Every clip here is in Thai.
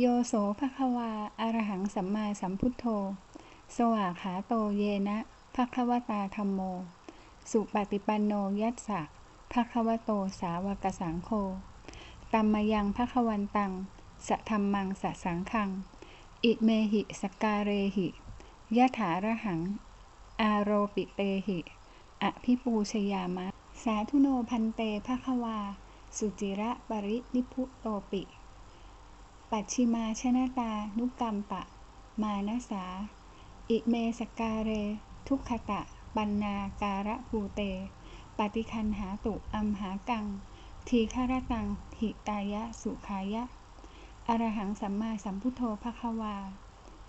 โยโสภควาอารหังสัมมาสัมพุทโธ สวากขาโตเยนะภควตาธรรมโม สุปฏิปันโนยัสสะภควโตสาวกสังโฆตัมมยังภควันตังสะธรรมังสสังคัง อิเมหิสกการเรหิยะถาระหัง อาโรปิเตหิ อภิปูชยามะ สาธุโนพันเตภควา สุจิระปรินิพุโตปิ ปัจฉิมาชนะตา นุกรรมปะ มานะสา อิเมสกการเร ทุกขตะ ปันนาการะภูเต ปฏิคันหาตุอัมหากัง ทีฆารตังหิตายะสุขายะ อรหังสัมมาสัมพุทโธภควา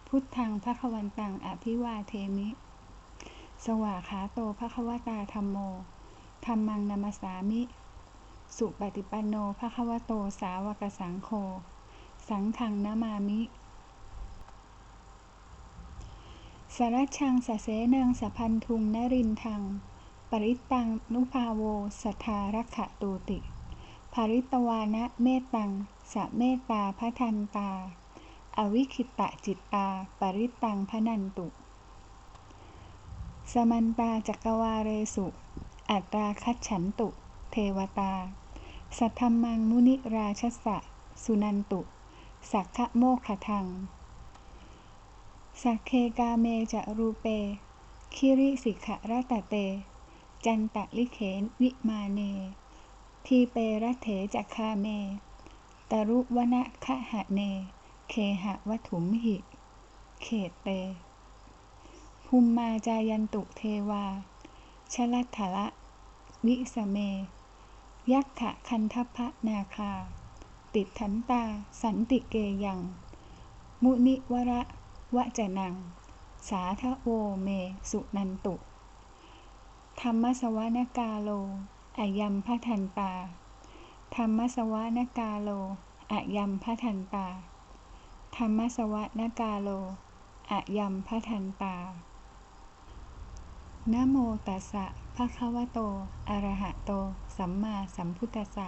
พุทธังภควันตังอภิวาเทมิ สวาขาโตภควตาธรรมโมธรรมังนามัสสามิ สุปฏิปันโนภควโตสาวกสังโฆ สังฆังนามามิสารชังสะเสนังสะพันทุงนรินทัง ปริตังนุภาโวสัทธารักขะตูติ ภริตวานะเมตตังสะเมตตาพระทันตา อวิคิตะจิตตา ปริตังพนันตุ สมันตาจักวาเรสุ อัตราคัจฉันตุ เทวตา สัทธมมังมุนิราชสะ สุนันตุ สักขะโมขทัง สักเคกาเมจะรูเป คิริสิกขรัตเต จันตะลิเขนวิมาเน ทีเปรัเถจักคาเม ตรุวนะคะหะเน เคหะวัถุมหิ เขตเต ภูมมาจายันตุเทวา ชลัทธละ วิสเม ยักขะคันทพะนาคา ติดทันตา สันติเกยัง มุนิวระวะจนัง สาทะโวเมสุนันตุ ธรรมสวนกาโลอายัมพทันตา ธรรมสวนกาโลอายัมพทันตา ธรรมสวนกาโลอายัมพทันตา นะโมตัสสะภะคะวะโต อะระหะโต สัมมาสัมพุทธัสสะ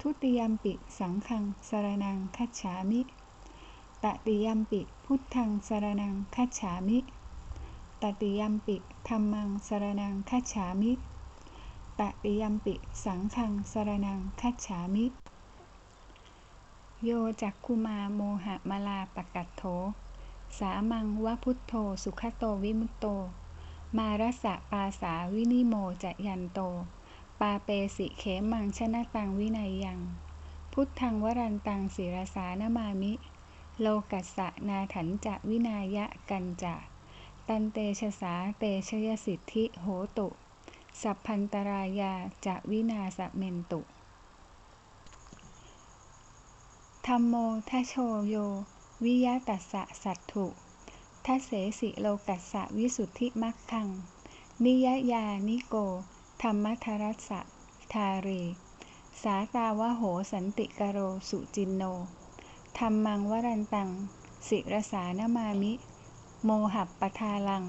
ทุติยมปิสังฆังสารนังคัจฉามิ ตติยมปิพุทธังสารนังคัจฉามิ ตติยมปิธัมมังสารนังคัจฉามิ ตติยมปิสังฆังสารนังคัจฉามิ โยจักคุมาโมหะมลาปกัตโถ สามังวะพุทโธสุขโตวิมุตโต มารสะปาสาวินิโมจะยันโต ปาเปสิเขมังชนะตังวินัยยัง พุทธังวรันตังศิรสานมามิ โลกัสสะนาถันจะวินายะกันจะตันเตชะสาเตชยสิทธิโหตุ สัพพันตรายาจะวินาสเมนตุธรรมโมทะโชโย วิยะตัสสะสัตถุทัเสสิโลกัสสะวิสุทธิมัคคัง นิยยานิโก ธรรมทรัสสะทารีสาตาวะโหสันติกโรสุจินโน ธรรมังวรันตัง สิรสานมามิ โมหัปปทาลัง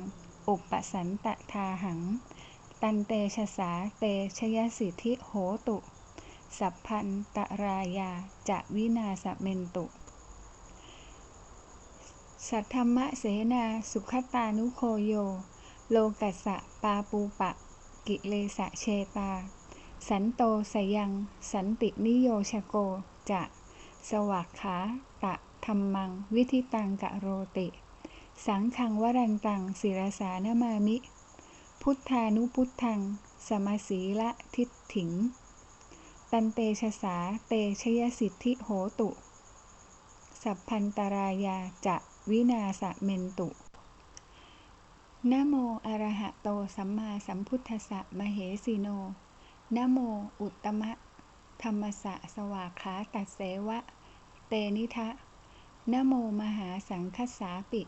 อุปสันตทาหัง ตันเตชะสาเตชยสิทธิโหตุ สัพพันตรายาจะวินาสเมนตุ สัทธรรมะเสนาสุขตานุโคโย โลกัสสะปาปูปะ กิเลสะเชตา สันโตสยัง สันตินิโยชโก จะ สวากขาตะธรรมัง วิธิตังกะโรติ สังขังวรันตังศิรสานมามิ พุทธานุพุทธัง สมสีละทิฏฐิง ตันเตชะสาเตชยสิทธิโหตุ สัพพันตรายาจะวินาสะเมนตุ นะโมอะระหะโตสัมมาสัมพุทธัสสะมเหสีโนนะโมอุตตมะ ธรรมสะสวากขาตัสเสวะ เตนิทะนะโมมหาสังคสาปิ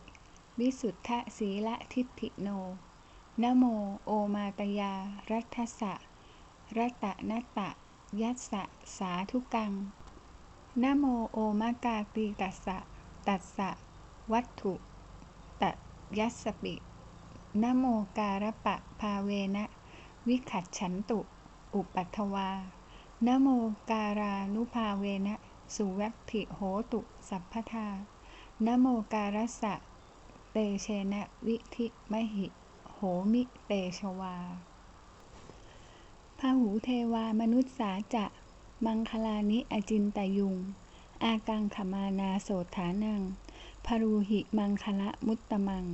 วิสุทธสีละทิฏฐิโนนะโมโอมาตยา รัตสะรัตนตะ ยัสสะสาธุกังนะโมโอมากาตีตัสสะ ตัสสะ วัตถุ ตัยัสสปิ นโมการปะภาเวนะ วิขัดฉันตุ อุปัทวานโมการานุภาเวนะ สุวัตถิโหตุสัพพทานโมการัสะเตเชนะวิธิมหิโหมิเตชวาพาหูเทวามนุษย์สาจะ มังคลานิอจินตยุง อากังขมานาโสฐานังพรูหิมังคละมุตตมัง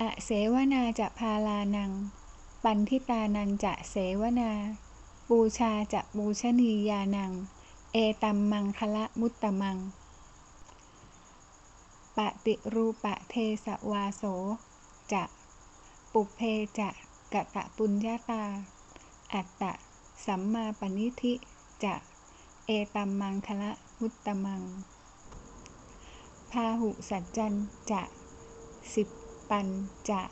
อเสวนาจะพาลานัง ปันทิตานันจะเสวนา บูชาจะบูชนียานัง เอตัมมังคละมุตตมัง ปฏิรูปะเทสวาโส จะ ปุเพจะกะตะปุญญาตา อัตตะ สัมมาปณิธิ จะ เอตัมมังคละมุตตมัง พาหุสัจจันจะสิบ ปันจะ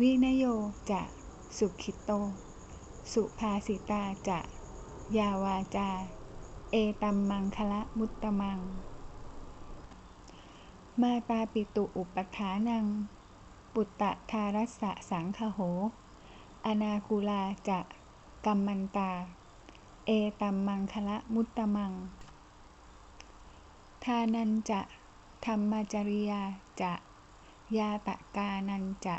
วินโยจะสุขิโต สุภาสิตาจะยาวาจา เอตัมมังคละมุตตมัง มาตาปิตุอุปทานัง ปุตตะทารัสสะสังคโห อนาคูลาจะกัมมันตา เอตัมมังคละมุตตมัง ทานันจะธรรมจริยาจะ ยาตะกานันจะ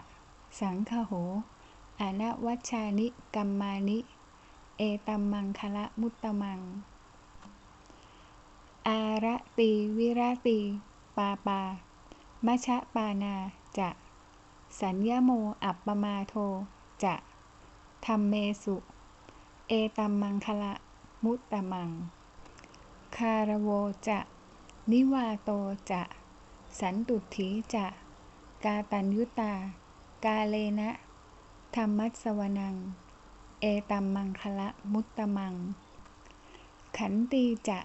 สังคโหอนวัชานิกัมมานิ เอตัมมังคละมุตตมัง อาระตีวิระตี ปาปามชะปานาจะ สัญญโมอัปปมาโท จะธรรมเมสุ เอตัมมังคละมุตตมัง คารโวจะ นิวาโตจะ สันตุถีจะ กาตัญยุตา กาเลนะ ธรรมัสวนัง เอตัมมังคละมุตตมัง ขันตีจะ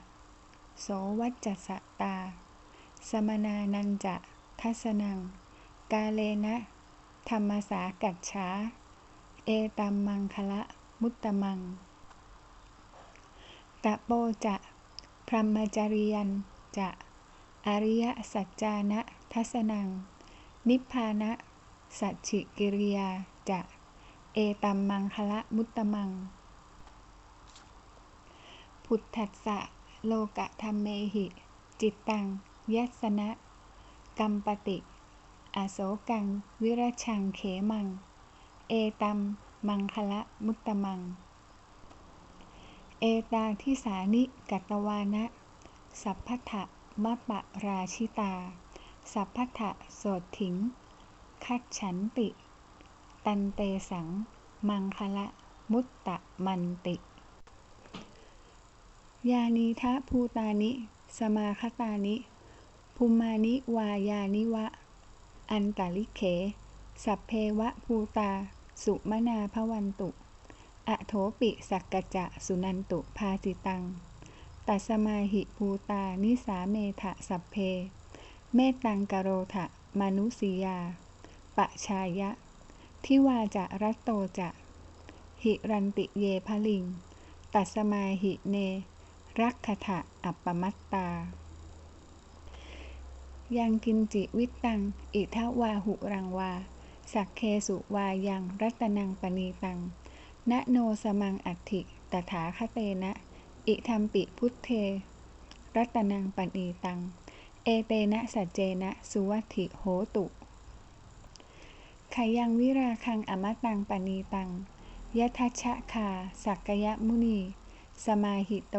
โสวัจจสตา สมนานันจะทัสนัง กาเลนะ ธรรมสากัจฉา เอตัมมังคละมุตตมัง ตะโปจะ พรหมจริยันจะ อริยสัจจานะทัสนัง นิพพานะ สัจฉิกิริยาจะเอตัมมังคละมุตตมัง พุทธัสสะโลกะธรรมเมหิ จิตตังยัสนะกัมปติ อโศกัง วิรชังเขมัง เอตัมมังคละมุตตมัง เอตาทิสานิกัตวานะ สัพพทะมะปะราชิตา สัพพทะโสถิง คัดฉันติ ตันเตสัง มังคละ มุตตะมันติ ยานีทะภูตานิ สมาคตานิ ภูมานิวายานิวะ อันตลิเข สัพเพวะภูตา สุมนาพวันตุ อโถปิสักกจะสุนันตุภาสิตัง ตัสมาหิภูตานิสาเมทะสัพเพ เมตตังกโรทะมนุสียา ปะชายะ ทิวาจะรัตโตจะ หิรันติเยพลิง ตัสมาหิเน รักขถะอัปปมัตตา ยังกินจิวิตตัง อิทวาหุรังวา สักเคสุวายังรัตนังปณีตัง ณโนสมังอัตถิ ตถาคเตนะ อิธรรมปิพุทเท รัตนังปณีตัง เอเตนะสัจเจนะสุวัติโหตุขยังวิราคังอมตังปณีตังยทัชชะคา สักกยมุนี สมาหิโต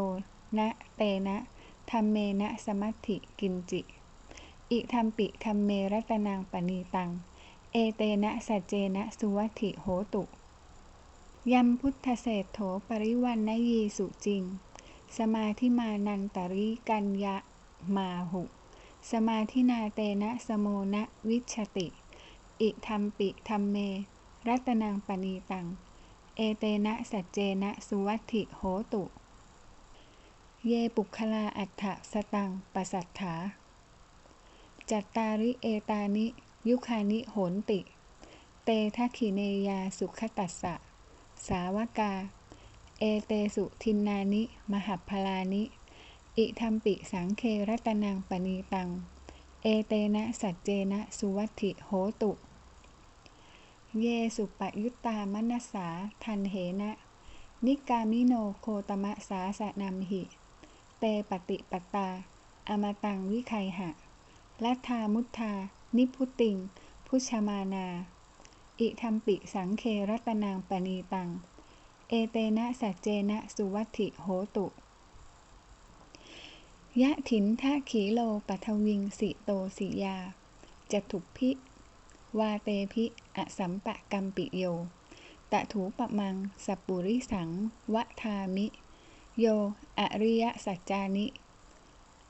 นะเตนะธรรมเมนะสมัติกินจิ อิธรรมปิธรรมเมรัตนังปณีตัง เอเตนะสัจเจนะสุวัติโหตุยัมพุทธเศธโถปริวันนยีสุจริง สมาธิมานันตริกัญญะมาหุ สมาธินาเตนะสโมนะวิชติ อิธรรมปิธรรมเม รัตนังปณีตัง เอเตนะสัจเจนะสุวัตถิโหตุ เยปุคลาอัฏฐสตังปสัทธาจัตตาริเอตานิ ยุคานิโหนติ เตทักขิเนยาสุขตัสสะ สาวกา เอเตสุทินนานิ มหัพพลานิ อิทัมปิสังเครัตนังปณีตัง เอเตนะสัจเจนะสุวัติโหตุ เยสุปยุตตามนัสสาทันเหนะ นิกามิโนโคตมะสาสนัมหิ เตปฏิปตา อมตังวิไคหะลัทธามุทธา นิพุติง พุชมานา อิทัมปิสังเครัตนางปณีตัง เอเตนะสัจเจนะสุวัติโหตุ ยะถินทะขีโลปัทวิงสิโตสิยาจตุพิ วาเตพิ อสัมปะกัมปิโย ตะถูปะมัง สัปปุริสัง วะทามิ โย อริยสัจจานิ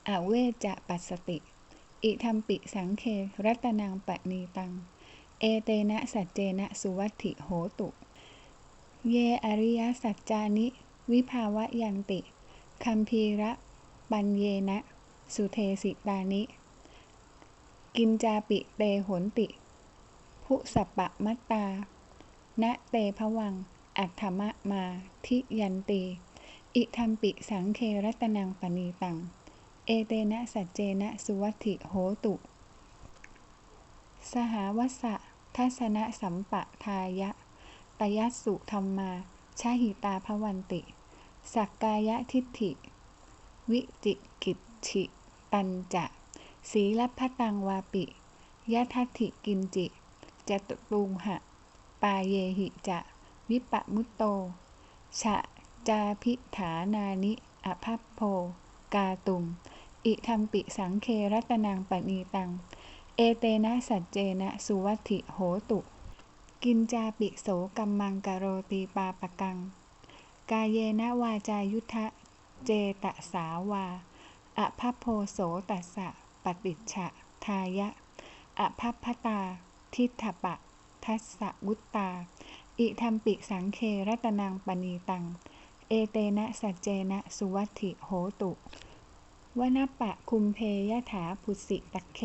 อเวจะปัสสติ อิทัมปิสังเครัตนังปณีตัง เอเตนะสัจเจนะสุวัตถิโหตุ เยอริยสัจจานิ วิภาวะยันติคัมภีระ ปัญเยนะ สุเทสิตานิ กินจาปิเตหนติพุสัปปะมัตตา ณเตภวัง อัฏฐมะมาทิยันตีอิทัมปิสังเครัตนังปณีตัง เอเตนะสัจเจนะสุวัติโหตุ สหวัสะทัศนะสัมปะทายะตยัสสุธรรมาชาหิตาภวันติ สักกายทิฏฐิ วิจิกิจฉิตันจะสีลพตังวาปิยะทัติกินจิจตุตุงหะ ปาเยหิจะ วิปะมุตโตชะจาพิฐานานิอภัพโพ กาตุงอิทัมปิสังเครัตนังปณีตัง เอเตนะสัจเจนะ สุวัติโหตุ กินจาปิโสกัมมังกโรตีปาปะกัง กายเยนะวาจายุทธะ เจตสาวาอภัพโพโสตัสะปฏิจฉะทายะอภัพพตา ทิฏฐปะ ทัสสะวุตตา อิทัมปิสังเครัตนังปณีตัง เอเตนะสัจเจนะสุวัติโหตุวนปะคุมเพยถาพุสิตักเค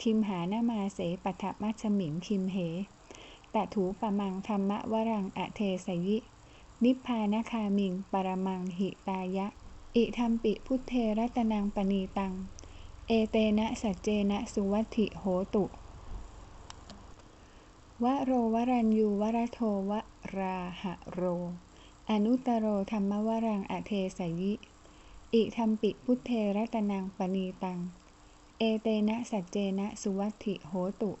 คิมหานามาเสปัทมัชมิงคิมเหตะถูปะมังธรรมะวรังอเทสยิ นิพพานคามิง ปรมังหิตายะ อิทัมปิพุทเทรัตนังปณีตัง เอเตนะสัจเจนะสุวัติโหตุ วโรวรัญยูวรโทวราหะโร อนุตโรธรรมวรังอเทสยิ อิทัมปิพุทเทรัตนังปณีตัง เอเตนะสัจเจนะสุวัติโหตุ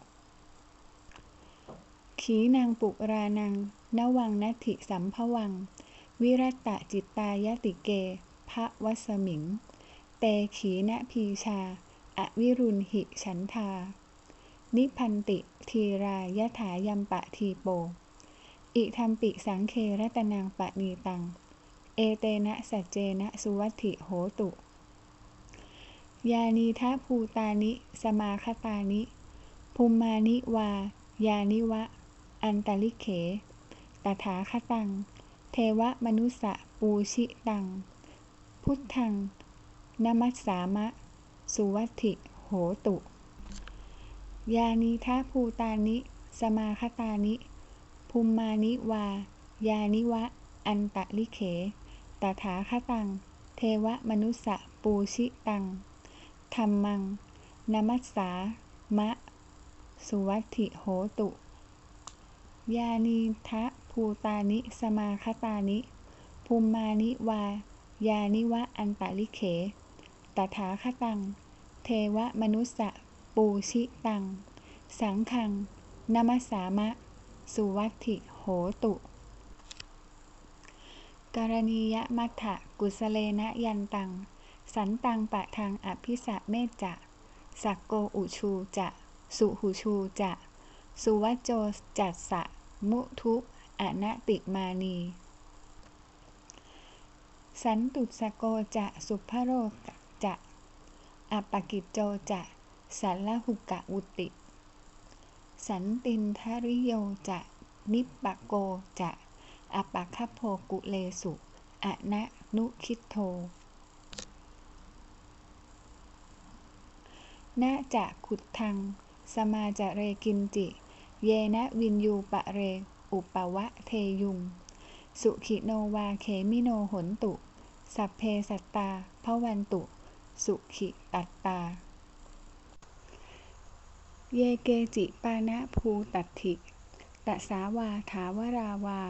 ขีนางปุรานัง นวังนัตถิสัมภวัง วิรัตตะจิตตายติเก พระวสมิง เตขีณพีชา อวิรุณหิฉันทา นิพันติทีรายถายัมปะทีโป อิทัมปิสังเครัตนังปณีตัง เอเตนะสัจเจนะสุวัติโหตุ ยานีทภูตานิ สมาคตานิ ภูมานิวา ยานิวะ อันตลิเข ตถาคตัง เทวมนุสะปูชิตัง พุทธังนมัสสามะ สุวัติโหตุ ยานีทะภูตานิ สมาคตานิ ภูมานิวา ยานิวะ อันตะลิเข ตถาคตัง เทวมนุสะปูชิตัง ธรรมัง นมัสสามะ สุวัติโหตุ ยานีทะ ภูตานิ สมาคตานิ ภูมานิวา ยานิวะอันตาลิเข ตถาคตัง เทวมนุสะปูชิตัง สังฆังนมสามะ สุวัติโหตุ กรณียมัฏฐะกุสเลนะยันตัง สันตังปะทังอภิสะเมจจะ สักโกอุชูจะ สุหุชูจะ สุวัจโจจัสสะ มุทุ อนติมานี สันตุสโกจะสุภโรกจะอปกิจโจจะสัละหุกะอุติ สันตินทริโยจะนิปปะโกจะอปะคโพกุเลสุอะนะนุคิโตนะจะขุดทัง สมาจะเรกินจิ เยนะวินยูปะเร อุปวะเทยุง สุขิโนวาเขมิโนหนตุ สัพเพสัตตาพวันตุ สุขิตัตตา เยเกจิปานะภูตัตถิตสาวาถาวราวา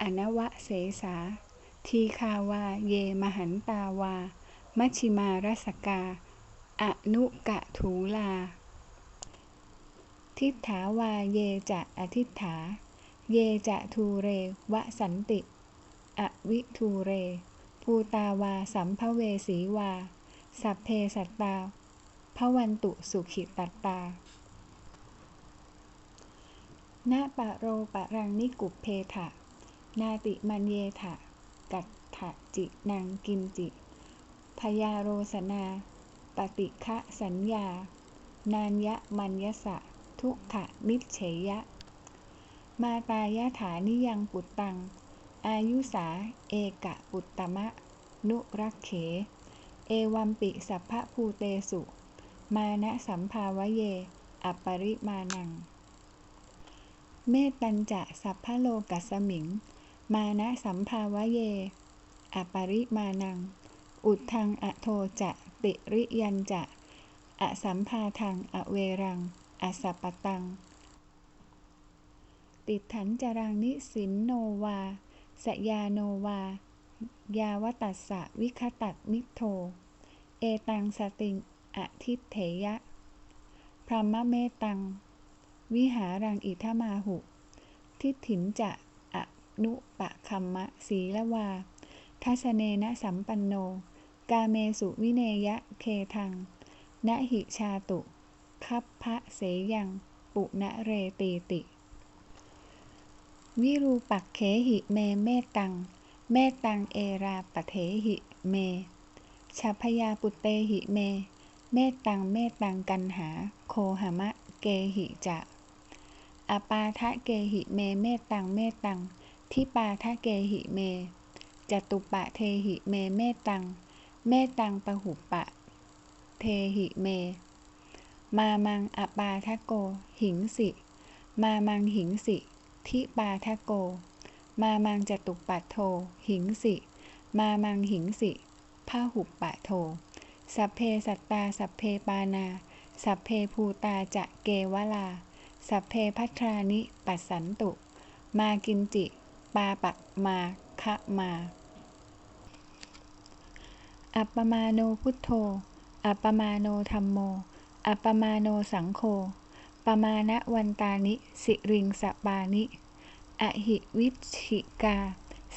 อนวะเสสา ทีคาวาเยมหันตาวา มัชิมารสกา อนุกะถูลา ทิฏฐาวาเยจะอทิฏฐา เยจะทูเร วะสันติ อวิทูเร ภูตาวาสัมภเวสีวา สัพเพสัตตาพวันตุสุขิตัตตานาปะโรปะรังนิกุปเพถะนาติมันเยถะกัตถะจินางกินจิ พยาโรสนา ปฏิฆะสัญญา นานยะมัญยสะ ทุกขะนิเฉยะ มาตายะถานิยังปุตตัง อายุสา เอกะปุตตมะ นุรักเข เอวัมปิสัพพะภูเตสุ มานะสัมภาวะเยอปปริมานัง เมตัญจะสัพพะโลกัสมิง มานะสัมภาวะเยอปปริมานัง อุดทังอโทจะติริยันจะ อสัมภาทังอเวรัง อสัปปตัง ติดถันจรังนิสินโนวา สยาโนวา ยาวตัสสะวิคตัดนิโท เอตังสติงอทิเถยะ พรหมเมตัง วิหารังอิทมาหุ ทิฏฐินจะอนุปะคัมมะสีละวา ทัสเนนะสัมปันโน กาเมสุวิเนยะเคทังนะหิชาตุคัพพะเสยัง ปุณะเรตีติ วิรูปักเขหิเมเมตัง เมตังเอราปเถหิเมชัพยาปุเตหิเม เมตังเมตังกันหา โคหมะเกหิจะอปาทะเกหิเมเมตังเมตังทิปาทะเกหิเมจตุปะเทหิเมเมตัง เมตังปะหุปะ เทหิเม มามังอปาทะโก หิงสิ มามังหิงสิ ทิปาทะโก มามังจตุปัตโท หิงสิ มามังหิงสิพาหุปปะโท สัพเพสัตตา สัพเพปานา สัพเพภูตาจะเกวลา สัพเพพัทรานิปัสสันตุ มากินจิ ปาปักมาคะมา อัปปมาโนพุทโธ อัปปมาโนธรรมโม อัปปมาโนสังโฆ ปมาณวันตานิ สิริงสปานิ อหิวิชิกา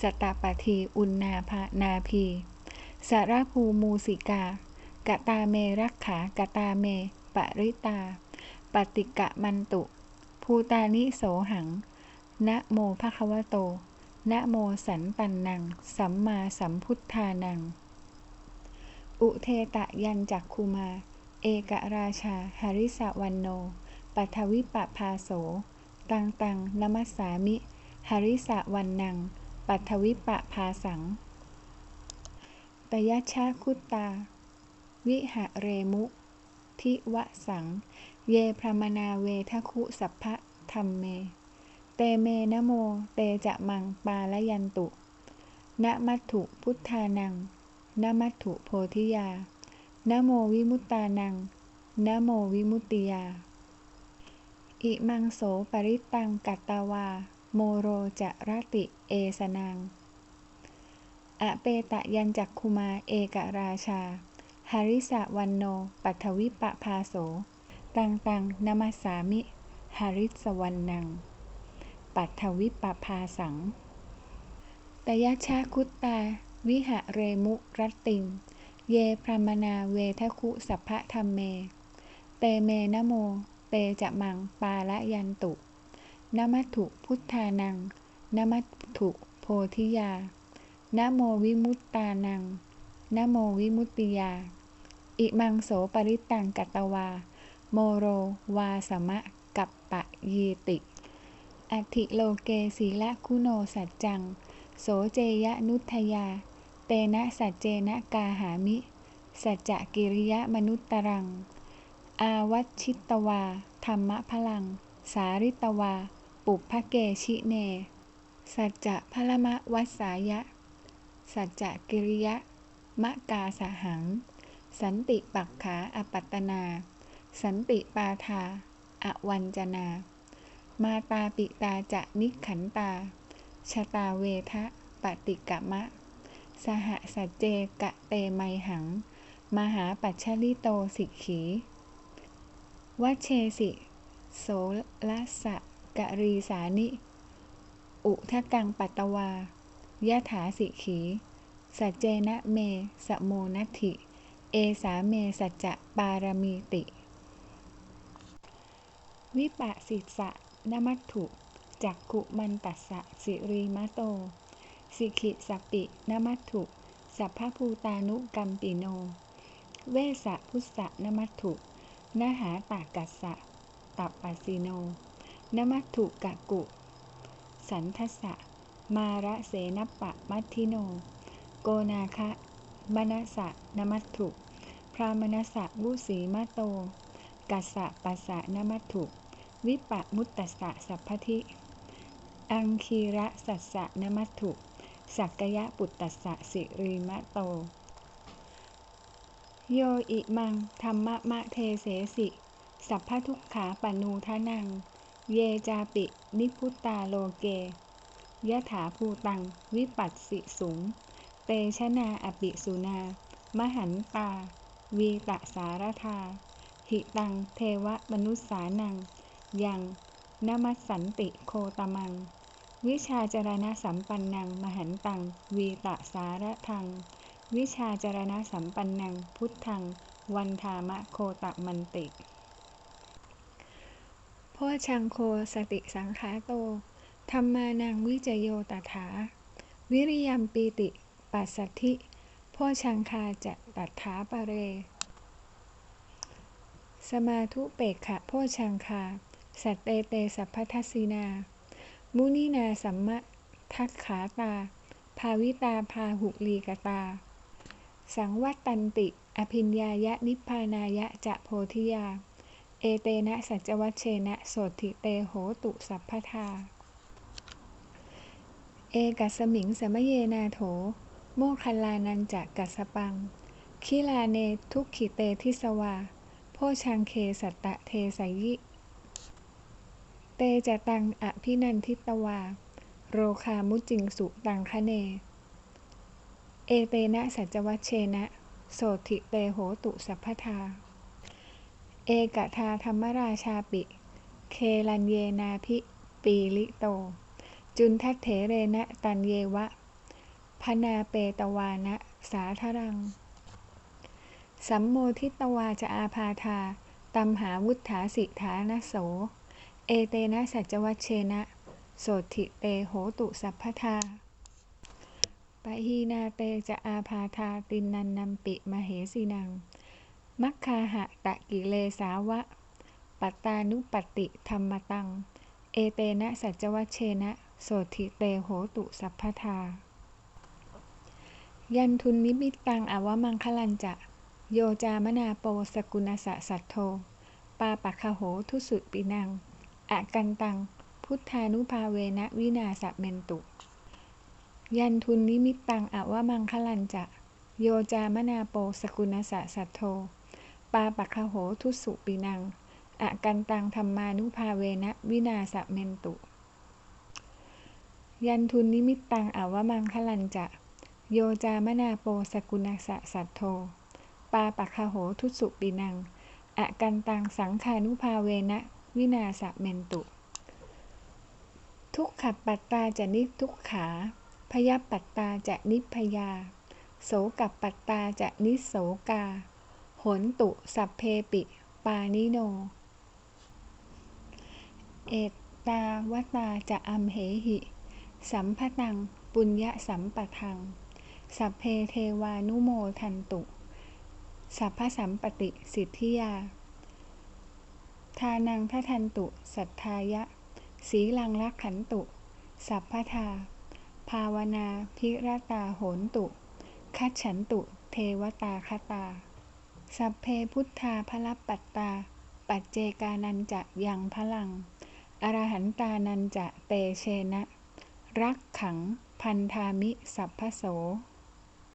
สตาปทีอุณนาภานาพีสารภูมูสิกา กตาเมรักขากตาเม ปริตา ปฏิกะมันตุ ภูตานิโสหัง นะโมภควโต นะโมสันตันนัง สัมมาสัมพุทธานัง อุเทตะยันจักคุมา เอกราชาหริสวันโน ปัทวิปภาโส ตังตังนมัสสามิหริสะวันนัง ปัทวิปภาสังตยชชะคุตตา วิหะเรมุ ทิวะสัง เยพรมนาเวทคุสัพพะธรรมเม เตเมนโม เตจะมังปาลยันตุนมัตถุพุทธานังนมัตถุโพธิยานโมวิมุตตานังนโมวิมุตติยา อิมังโสปริตังกัตตาวา โมโรจะรติเอสนัง อเปตะยันจักคุมาเอกราชาหริสะวันโน ปัทวิปภาโส ตังตังนมัสสามิหริสวันนัง ปัทวิปภาสังตยชาคุตตา วิหะเรมุรัตติง เยพรมนาเวทคุสัพพะธรรมเม เตเมนโม เตจะมังปาละยันตุนมัตถุพุทธานังนมัตถุโพธิยานโมวิมุตตานังนโมวิมุตติยา อิมังโสปริตังกัตตวา โมโรวาสมะกัปปะยีติอธิโลเกศีละคุโนสัจจัง โสเจยะนุทยา เตนะสัจเจนะกาหามิ สัจจกิริยะมนุตตรัง อาวัชิตวา ธรรมพลัง สาริตวา ปุพเกชิเน สัจจะพลมะวัสายะ สัจจะกิริยะ มะกาสหัง สันติปักขาอปัตตนา สันติปาทา อวันจนา มาตาปิตาจะนิขันตา ชตาเวทะปฏิกะมะ สหสัจเจกะเตไมหัง มหาปัจฉลิโตสิกขี วัชเชสิ โสลสะกะรีสานิ อุทะกังปัตตวายะถาสิกขี สัจเจนะเม สโมนัติ เอสาเมสัจจะปารมีติ วิปะสิสะนมัตถุจักขุมันตัสสะสิรีมะโต สิกขิสปปินมัตถุสัพพภูตานุกัมปิโน เวสะพุสสะนมัตถุ นหาตากัสสะ ตัปปัสสิโน นมัตถุกะกุ สันทัสสะ มาระเสนปะมัทิโน โกนาคะมนัสะนมัตถุ พรามนัสะวุสีมะโต กัสสะปัสสะนมัตถุ วิปะมุตตสะสัพพทิ อังคีระสัสสะนมัตถุ สักกยะปุตตสสะสิริมะโต โยอิมังธรรมะมะเทเสสิ สัพพทุกขาปนูทะนัง เยจาปิ นิพุตตาโลเกยะถาภูตัง วิปัสสิสุงเตชะนาอปิสุนา มหันตา วีตะสารธาหิตังเทวมนุษสานัง ยังนมัสสันติโคตมัง วิชาจรณะสัมปันนัง มหันตัง วีตะสารทัง วิชาจรณะสัมปันนังพุทธัง วันธามะโคตะมันติโพชังโคสติสังขาโตธรรมานังวิจโยตถา วิริยัมปีติปัสสัทธิโพชังคาจะตัถาปะเร สมาธุเปกขะโพชังคา สัตเตเตสัพพทัสสินา มุนีนาสัมมะทักขาตา ภาวิตาพาหุลีกตา สังวัตตันติ อภิญญายะนิพพานายะจะโพธิยา เอเตนะสัจวัชเชนะโสติเตโหตุสัพพทา เอกัสมิงสมเยนาโถ โมคัลลานันจะกัสปัง คิลาเนทุกขิเตทิสวา โพชังเคสัตตะเทสยิ เตจะตังอภินันทิตวา โรคามุจิงสุตังคะเน เอเตนะสัจวัชเชนะ โสติเตโหตุสัพพทา เอกทาธรรมราชาปิ เคลันเยนาพิปีลิโต จุนทัตเถเรนะตันเยวะ พนาเปตวานะสาธรัง สัมโมทิตวาจะอาพาธาตัมหาวุฒาสิฐานโส เอเตนะสัจวัชเชนะ โสติเตโหตุสัพพทา ปะฮีนาเตจะอาพาธาตินนันนัมปิมเหสีนัง มัคคาหะตะกิเลสาวะ ปัตตานุปติธรรมตัง เอเตนะสัจวัชเชนะโสติเตโหตุสัพพทา ยันทุนนิมิตตังอวมังคลันจะ โยจามนาโปสกุณสะสัทโท ปาปัคคโหทุสุปินัง อะกันตัง พุทธานุภาเวนะวินาสเมนตุ ยันทุนนิมิตตังอวมังคลันจะ โยจามนาโปสกุณสะสัทโท ปาปัคโหทุสุปินังอะกันตังธรรมานุภาเวนะวินาสเมนตุ ยันทุนนิมิตตังอวมังคลันจะ โยจามนาโปสกุณสะสัทโท ปาปัคโหทุสุปินังอะกันตังสังขานุภาเวนะวินาสเมนตุ ทุกขปัตตาจะนิทุกขา พยปัตตาจะนิพยา โสกับปัตตาจะนิโสกา หนตุสัพเพปิ ปานิโน เอตตาวตาจะอัมเหหิ สัมพตัง ปุญญสัมปทัง สัพเพเทวานุโมทันตุ สัพพสัมปติสิทธิยา ทานังททันตุ สัทธายะ สีลังลักขันตุ สัพพทา ภาวนาพิรตาโหนตุคัจฉันตุ เทวตาคตา สัพเพพุทธาพลปัตตา ปัจเจกานันจะยังพลัง อรหันตานันจะเตเชนะ รักขังพันธามิสัพพโส